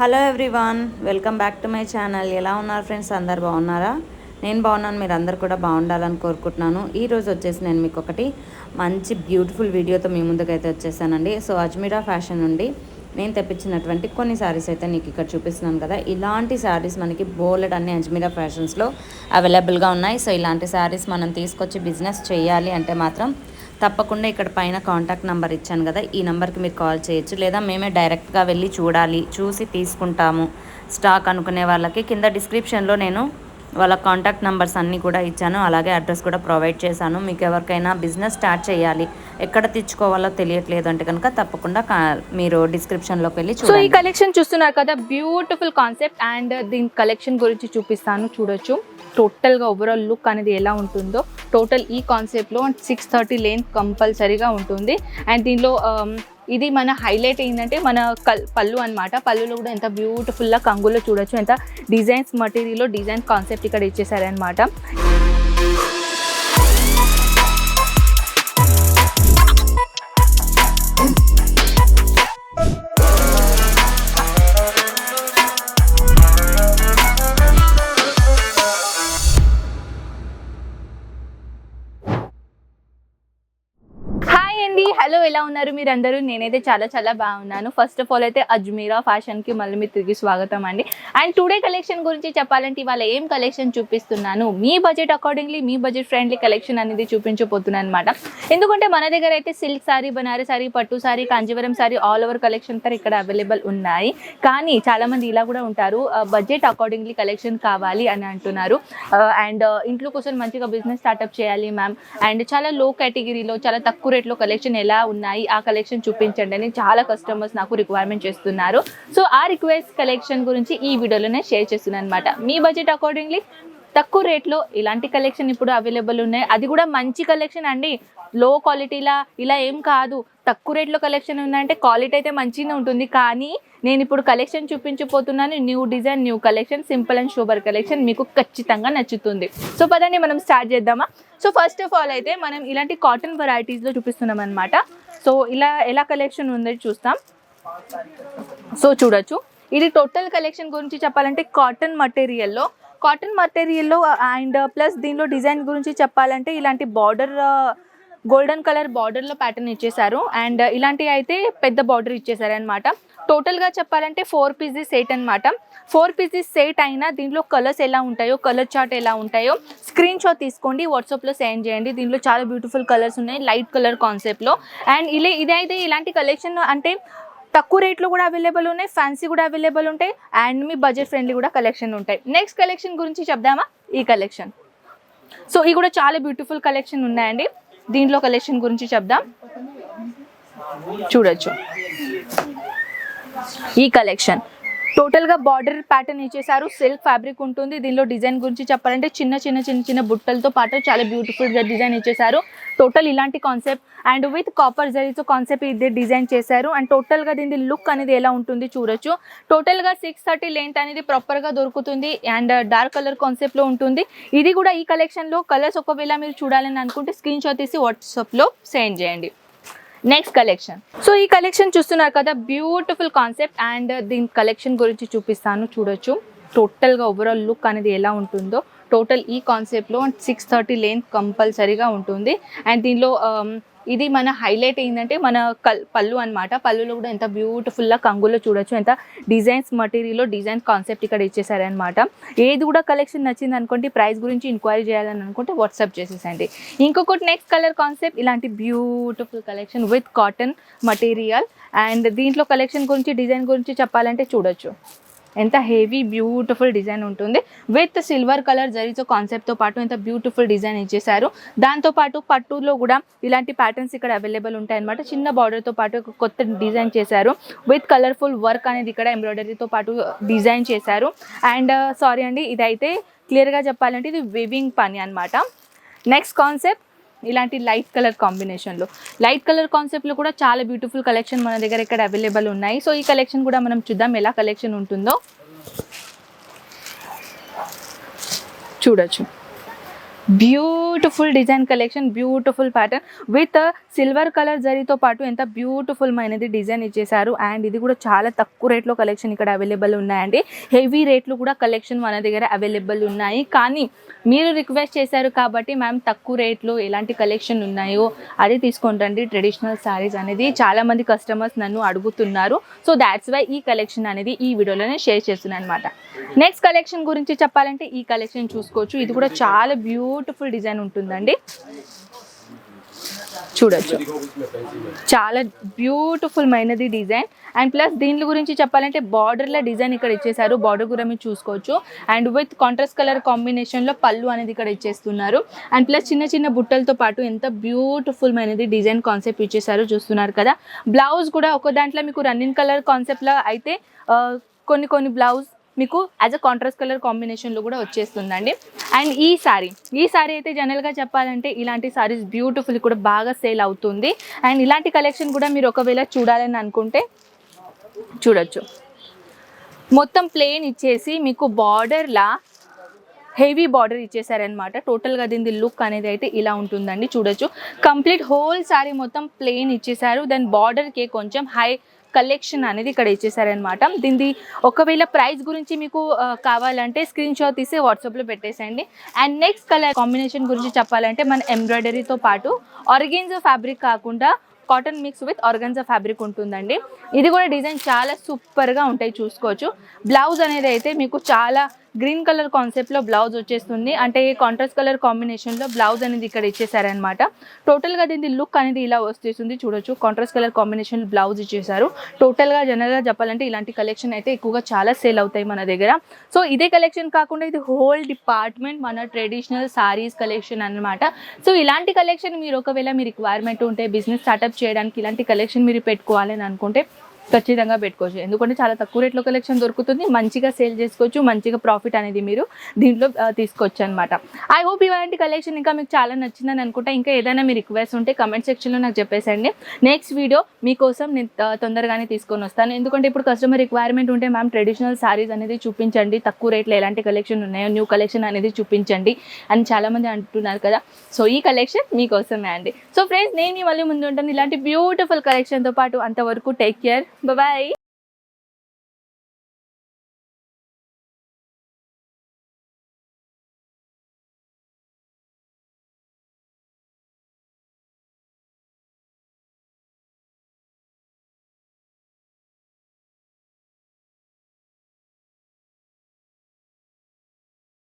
Hello everyone welcome back to my channel ఎలా ఉన్నారు friends అందరు బాగున్నారా? నేను బాగున్నాను మీరు అందరు కూడా బాగుండాలని కోరుకుంటున్నాను. ఈరోజు వచ్చేసి నేను మీకు ఒకటి మంచి బ్యూటిఫుల్ వీడియోతో మీ ముందుకైతే వచ్చేసానండి. సో అజ్మీరా ఫ్యాషన్ నుండి నేను తెప్పించినటువంటి కొన్ని శారీస్ అయితే నీకు ఇక్కడ చూపిస్తున్నాను కదా. ఇలాంటి శారీస్ మనకి బోలెడ్ అన్ని అజ్మీరా ఫ్యాషన్స్లో అవైలబుల్గా ఉన్నాయి. సో ఇలాంటి శారీస్ మనం తీసుకొచ్చి బిజినెస్ చేయాలి అంటే మాత్రం తప్పకుండా ఇక్కడ పైన కాంటాక్ట్ నెంబర్ ఇచ్చాను కదా ఈ నెంబర్కి మీరు కాల్ చేయొచ్చు. లేదా మేమే డైరెక్ట్గా వెళ్ళి చూడాలి చూసి తీసుకుంటాము. స్టాక్ అనుకునే వాళ్ళకి కింద డిస్క్రిప్షన్లో నేను వాళ్ళ కాంటాక్ట్ నెంబర్స్ అన్నీ కూడా ఇచ్చాను. అలాగే అడ్రస్ కూడా ప్రొవైడ్ చేశాను. మీకు ఎవరికైనా బిజినెస్ స్టార్ట్ చేయాలి ఎక్కడ తెచ్చుకోవాలో తెలియట్లేదు అంటే కనుక తప్పకుండా మీరు డిస్క్రిప్షన్లోకి వెళ్ళి సో ఈ కలెక్షన్ చూస్తున్నారు కదా బ్యూటిఫుల్ కాన్సెప్ట్ అండ్ దీని కలెక్షన్ గురించి చూపిస్తాను చూడొచ్చు. టోటల్గా ఓవరాల్ లుక్ అనేది ఎలా ఉంటుందో టోటల్ ఈ కాన్సెప్ట్లో సిక్స్ థర్టీ లెంత్ కంపల్సరీగా ఉంటుంది. అండ్ దీనిలో um, ఇది మన హైలైట్ ఏంటంటే మన కల్ పళ్ళు అనమాట పళ్ళులో కూడా ఎంత బ్యూటిఫుల్గా కంగులో చూడొచ్చు ఎంత డిజైన్స్ మటీరియల్లో డిజైన్ కాన్సెప్ట్ ఇక్కడ ఇచ్చేసారనమాట ఉన్నారు మీరు అందరూ నేనైతే చాలా చాలా బాగున్నాను. ఫస్ట్ ఆఫ్ ఆల్ అయితే అజ్మీరా ఫ్యాషన్కి మళ్ళీ మీరు తిరిగి స్వాగతం అండి. అండ్ టుడే కలెక్షన్ గురించి చెప్పాలంటే ఇవాళ ఏం కలెక్షన్ చూపిస్తున్నాను? మీ బడ్జెట్ అకార్డింగ్లీ మీ బడ్జెట్ ఫ్రెండ్లీ కలెక్షన్ అనేది చూపించబోతున్నాను అనమాట ఎందుకంటే మన దగ్గర అయితే సిల్క్ సారీ బనారస్ సారీ పట్టు sari Kanjeevaram sari all over collection కూడా ఇక్కడ అవైలబుల్ ఉన్నాయి. కానీ చాలా మంది ఇలా కూడా ఉంటారు. బడ్జెట్ అకార్డింగ్లీ కలెక్షన్ కావాలి అని అంటున్నారు. అండ్ ఇంట్లో కోసం మంచిగా బిజినెస్ స్టార్ట్అప్ చేయాలి మ్యామ్ అండ్ చాలా లో కేటగిరీలో చాలా తక్కువ రేట్లో కలెక్షన్ ఎలా ఉన్నాయి ఆ కలెక్షన్ చూపించండి అని చాలా కస్టమర్స్ నాకు రిక్వైర్మెంట్ చేస్తున్నారు. సో ఆ రిక్వెస్ట్ కలెక్షన్ గురించి ఈ వీడియోలోనే షేర్ చేస్తున్నాను అనమాట మీ బడ్జెట్ అకార్డింగ్లీ తక్కువ రేట్లో ఇలాంటి కలెక్షన్ ఇప్పుడు అవైలబుల్ ఉన్నాయి. అది కూడా మంచి కలెక్షన్ అండి. లో క్వాలిటీలా ఇలా ఏం కాదు. తక్కువ రేట్లో కలెక్షన్ ఉందంటే క్వాలిటీ అయితే మంచిగా ఉంటుంది. కానీ నేను ఇప్పుడు కలెక్షన్ చూపించబోతున్నాను. New design new collection simple and superb collection మీకు ఖచ్చితంగా నచ్చుతుంది. సో పదండి మనం స్టార్ట్ చేద్దామా? సో ఫస్ట్ ఆఫ్ ఆల్ అయితే మనం ఇలాంటి కాటన్ వెరైటీస్లో చూపిస్తున్నాం అనమాట సో ఇలా ఎలా కలెక్షన్ ఉందో చూస్తాం. సో చూడొచ్చు. ఇది టోటల్ కలెక్షన్ గురించి చెప్పాలంటే కాటన్ మటీరియల్లో కాటన్ మటీరియల్లో అండ్ ప్లస్ దీనిలో డిజైన్ గురించి చెప్పాలంటే ఇలాంటి బార్డర్ గోల్డెన్ కలర్ బార్డర్లో ప్యాటర్న్ ఇచ్చేసారు అండ్ ఇలాంటివి అయితే పెద్ద బార్డర్ ఇచ్చేసారు అనమాట టోటల్గా చెప్పాలంటే ఫోర్ పీసెస్ సెట్ అనమాట ఫోర్ పీసెస్ సెట్ అయినా దీంట్లో కలర్స్ ఎలా ఉంటాయో కలర్ చార్ట్ ఎలా ఉంటాయో స్క్రీన్ షాట్ తీసుకోండి వాట్సాప్లో సెండ్ చేయండి. దీంట్లో చాలా బ్యూటిఫుల్ కలర్స్ ఉన్నాయి లైట్ కలర్ కాన్సెప్ట్లో అండ్ ఇలా ఇదైతే ఇలాంటి కలెక్షన్ అంటే తక్కువ రేట్లో కూడా అవైలబుల్ ఉన్నాయి ఫ్యాన్సీ కూడా అవైలబుల్ ఉంటాయి అండ్ మీ బడ్జెట్ ఫ్రెండ్లీ కూడా కలెక్షన్ ఉంటాయి. నెక్స్ట్ కలెక్షన్ గురించి చెప్దామా? ఈ కలెక్షన్ సో ఇవి కూడా చాలా బ్యూటిఫుల్ కలెక్షన్ ఉన్నాయండి. దీంట్లో కలెక్షన్ గురించి చెప్దాం. చూడొచ్చు. ఈ కలెక్షన్. టోటల్గా బార్డర్ ప్యాటర్న్ ఇచ్చేసారు సిల్క్ ఫ్యాబ్రిక్ ఉంటుంది. దీనిలో డిజైన్ గురించి చెప్పాలంటే చిన్న చిన్న చిన్న చిన్న బుట్టలతో పాటు చాలా బ్యూటిఫుల్గా డిజైన్ ఇచ్చేసారు టోటల్ ఇలాంటి కాన్సెప్ట్ అండ్ విత్ కాపర్ జరీతో కాన్సెప్ట్ ఇది డిజైన్ చేశారు. అండ్ టోటల్గా దీని లుక్ అనేది ఎలా ఉంటుంది చూడొచ్చు. టోటల్గా సిక్స్ థర్టీ లెంత్ అనేది ప్రాపర్గా దొరుకుతుంది అండ్ డార్క్ కలర్ కాన్సెప్ట్లో ఉంటుంది. ఇది కూడా ఈ కలెక్షన్లో కలర్స్ ఒకవేళ మీరు చూడాలని అనుకుంటే స్క్రీన్ షాట్ తీసి వాట్సాప్లో సెండ్ చేయండి. నెక్స్ట్ కలెక్షన్ సో ఈ కలెక్షన్ చూస్తున్నారు కదా బ్యూటిఫుల్ కాన్సెప్ట్ అండ్ దీని కలెక్షన్ గురించి చూపిస్తాను చూడొచ్చు. టోటల్గా ఓవరాల్ లుక్ అనేది ఎలా ఉంటుందో. టోటల్ ఈ కాన్సెప్ట్లో సిక్స్ థర్టీ లెంత్ కంపల్సరీగా ఉంటుంది. అండ్ దీనిలో um, ఇది మన హైలైట్ ఏంటంటే మన కల్ పళ్ళు అనమాట పళ్ళులో కూడా ఎంత బ్యూటిఫుల్గా కంగులో చూడొచ్చు ఎంత డిజైన్స్ మటీరియల్లో డిజైన్ కాన్సెప్ట్ ఇక్కడ ఇచ్చేసారనమాట ఏది కూడా కలెక్షన్ నచ్చింది అనుకోండి ప్రైస్ గురించి ఇంక్వైరీ చేయాలని అనుకుంటే వాట్సాప్ చేసేసండి ఇంకొకటి నెక్స్ట్ కలర్ కాన్సెప్ట్ ఇలాంటి beautiful collection with cotton material and దీంట్లో కలెక్షన్ గురించి డిజైన్ గురించి చెప్పాలంటే చూడొచ్చు. ఎంత హెవీ బ్యూటిఫుల్ డిజైన్ ఉంటుంది. విత్ సిల్వర్ కలర్ జరీతో కాన్సెప్ట్తో పాటు ఎంత బ్యూటిఫుల్ డిజైన్ ఇచ్చేసారు దాంతోపాటు పట్టులో కూడా ఇలాంటి ప్యాటర్న్స్ ఇక్కడ అవైలబుల్ ఉంటాయన్నమాట. చిన్న బార్డర్తో పాటు ఒక కొత్త డిజైన్ చేశారు. విత్ కలర్ఫుల్ వర్క్ అనేది ఇక్కడ ఎంబ్రాయిడరీతో పాటు డిజైన్ చేశారు. అండ్ సారీ uh, అండి ఇదైతే క్లియర్గా చెప్పాలంటే ఇది వివింగ్ పని అనమాట నెక్స్ట్ కాన్సెప్ట్ ఇలాంటి లైట్ కలర్ కాంబినేషన్లో. లైట్ కలర్ కాన్సెప్ట్లో కూడా చాలా బ్యూటిఫుల్ కలెక్షన్ మన దగ్గర ఇక్కడ అవైలబుల్ ఉన్నాయి. సో ఈ కలెక్షన్ కూడా మనం చూద్దాం ఎలా కలెక్షన్ ఉంటుందో. చూడొచ్చు. Beautiful design collection beautiful pattern with silver colour జరీతో పాటు ఎంత బ్యూటిఫుల్ మైనది డిజైన్ ఇచ్చేసారు అండ్ ఇది కూడా చాలా తక్కువ రేట్లో కలెక్షన్ ఇక్కడ అవైలబుల్ ఉన్నాయండి. హెవీ రేట్లు కూడా కలెక్షన్ మన దగ్గర అవైలబుల్ ఉన్నాయి. కానీ మీరు రిక్వెస్ట్ చేశారు కాబట్టి మ్యామ్ తక్కువ రేట్లు ఎలాంటి కలెక్షన్ ఉన్నాయో అది తీసుకుంటండి ట్రెడిషనల్ శారీస్ అనేది చాలామంది కస్టమర్స్ నన్ను అడుగుతున్నారు. సో దాట్స్ వై ఈ కలెక్షన్ అనేది ఈ వీడియోలోనే షేర్ చేస్తున్నాను అనమాట నెక్స్ట్ కలెక్షన్ గురించి చెప్పాలంటే ఈ కలెక్షన్ చూసుకోవచ్చు. ఇది కూడా చాలా బ్యూ బ్యూటిఫుల్ డిజైన్ ఉంటుందండి. చూడొచ్చు. చాలా బ్యూటిఫుల్ మైనది డిజైన్. అండ్ ప్లస్ దీని గురించి చెప్పాలంటే బార్డర్లో డిజైన్ ఇక్కడ ఇచ్చేసారు బార్డర్ కూడా మీరు చూసుకోవచ్చు. అండ్ విత్ కాంట్రాస్ట్ కలర్ కాంబినేషన్లో పళ్ళు అనేది ఇక్కడ ఇచ్చేస్తున్నారు. అండ్ ప్లస్ చిన్న చిన్న బుట్టలతో పాటు ఎంత బ్యూటిఫుల్ మైనది డిజైన్ కాన్సెప్ట్ ఇచ్చేసారు చూస్తున్నారు కదా. బ్లౌజ్ కూడా ఒక దాంట్లో మీకు రన్నింగ్ కలర్ కాన్సెప్ట్లో అయితే కొన్ని కొన్ని బ్లౌజ్ మీకు యాజ్ అ కాంట్రాస్ట్ కలర్ కాంబినేషన్లో కూడా వచ్చేస్తుందండి. అండ్ ఈ సారీ ఈ సారీ అయితే జనరల్గా చెప్పాలంటే ఇలాంటి సారీస్ బ్యూటిఫుల్ కూడా బాగా సేల్ అవుతుంది. అండ్ ఇలాంటి కలెక్షన్ కూడా మీరు ఒకవేళ చూడాలని అనుకుంటే చూడొచ్చు. మొత్తం ప్లేన్ ఇచ్చేసి మీకు బార్డర్లా హెవీ బార్డర్ ఇచ్చేసారనమాట టోటల్గా దీని లుక్ అనేది అయితే ఇలా ఉంటుందండి చూడొచ్చు. కంప్లీట్ హోల్ సారీ మొత్తం ప్లెయిన్ ఇచ్చేసారు. దెన్ బార్డర్కి కొంచెం హై కలెక్షన్ అనేది ఇక్కడ ఇచ్చేసారనమాట దీనిది ఒకవేళ ప్రైస్ గురించి మీకు కావాలంటే స్క్రీన్ షాట్ తీసి వాట్సాప్లో పెట్టేసేయండి. అండ్ నెక్స్ట్ కలర్ కాంబినేషన్ గురించి చెప్పాలంటే మన ఎంబ్రాయిడరీతో పాటు ఆర్గెన్జో ఫ్యాబ్రిక్ కాకుండా cotton mix with organza fabric ఉంటుందండి. ఇది కూడా డిజైన్ చాలా సూపర్గా ఉంటాయి చూసుకోవచ్చు. బ్లౌజ్ అనేది అయితే మీకు చాలా గ్రీన్ కలర్ కాన్సెప్ట్లో బ్లౌజ్ వచ్చేస్తుంది. అంటే కాంట్రాస్ట్ కలర్ కాంబినేషన్లో బ్లౌజ్ అనేది ఇక్కడ ఇచ్చేసారనమాట టోటల్గా దీని లుక్ అనేది ఇలా వస్తేస్తుంది చూడొచ్చు. కాంట్రాస్ట్ కలర్ కాంబినేషన్ బ్లౌజ్ ఇచ్చేసారు. టోటల్గా జనరల్గా చెప్పాలంటే ఇలాంటి కలెక్షన్ అయితే ఎక్కువగా చాలా సేల్ అవుతాయి మన దగ్గర. సో ఇదే కలెక్షన్ కాకుండా ఇది హోల్ డిపార్ట్మెంట్ మన ట్రెడిషనల్ సారీస్ కలెక్షన్ అన్నమాట. సో ఇలాంటి కలెక్షన్ మీరు ఒకవేళ మీ రిక్వైర్మెంట్ ఉంటే బిజినెస్ స్టార్ట్అప్ చేయడానికి ఇలాంటి కలెక్షన్ మీరు పెట్టుకోవాలని అనుకుంటే ఖచ్చితంగా పెట్టుకోవచ్చు. ఎందుకంటే చాలా తక్కువ రేట్లో కలెక్షన్ దొరుకుతుంది. మంచిగా సేల్ చేసుకోవచ్చు మంచిగా ప్రాఫిట్ అనేది మీరు దీంట్లో తీసుకోవచ్చు అనమాట ఐ హోప్ ఇలాంటి కలెక్షన్ ఇంకా మీకు చాలా నచ్చిందని అనుకుంటా. ఇంకా ఏదైనా మీ రిక్వెస్ట్ ఉంటే కమెంట్ సెక్షన్లో నాకు చెప్పేసండి. నెక్స్ట్ వీడియో మీకోసం నేను తొందరగానే తీసుకొని వస్తాను. ఎందుకంటే ఇప్పుడు కస్టమర్ రిక్వైర్మెంట్ ఉంటే మ్యామ్ ట్రెడిషనల్ సారీస్ అనేది చూపించండి. తక్కువ రేట్లో ఎలాంటి కలెక్షన్ ఉన్నాయో న్యూ కలెక్షన్ అనేది చూపించండి అని చాలామంది అంటున్నారు కదా. సో ఈ కలెక్షన్ మీకోసమే అండి. సో ఫ్రెండ్స్ నేను మళ్ళీ ముందు ఉంటాను ఇలాంటి బ్యూటిఫుల్ కలెక్షన్తో పాటు అంతవరకు టేక్ కేర్ బాయ్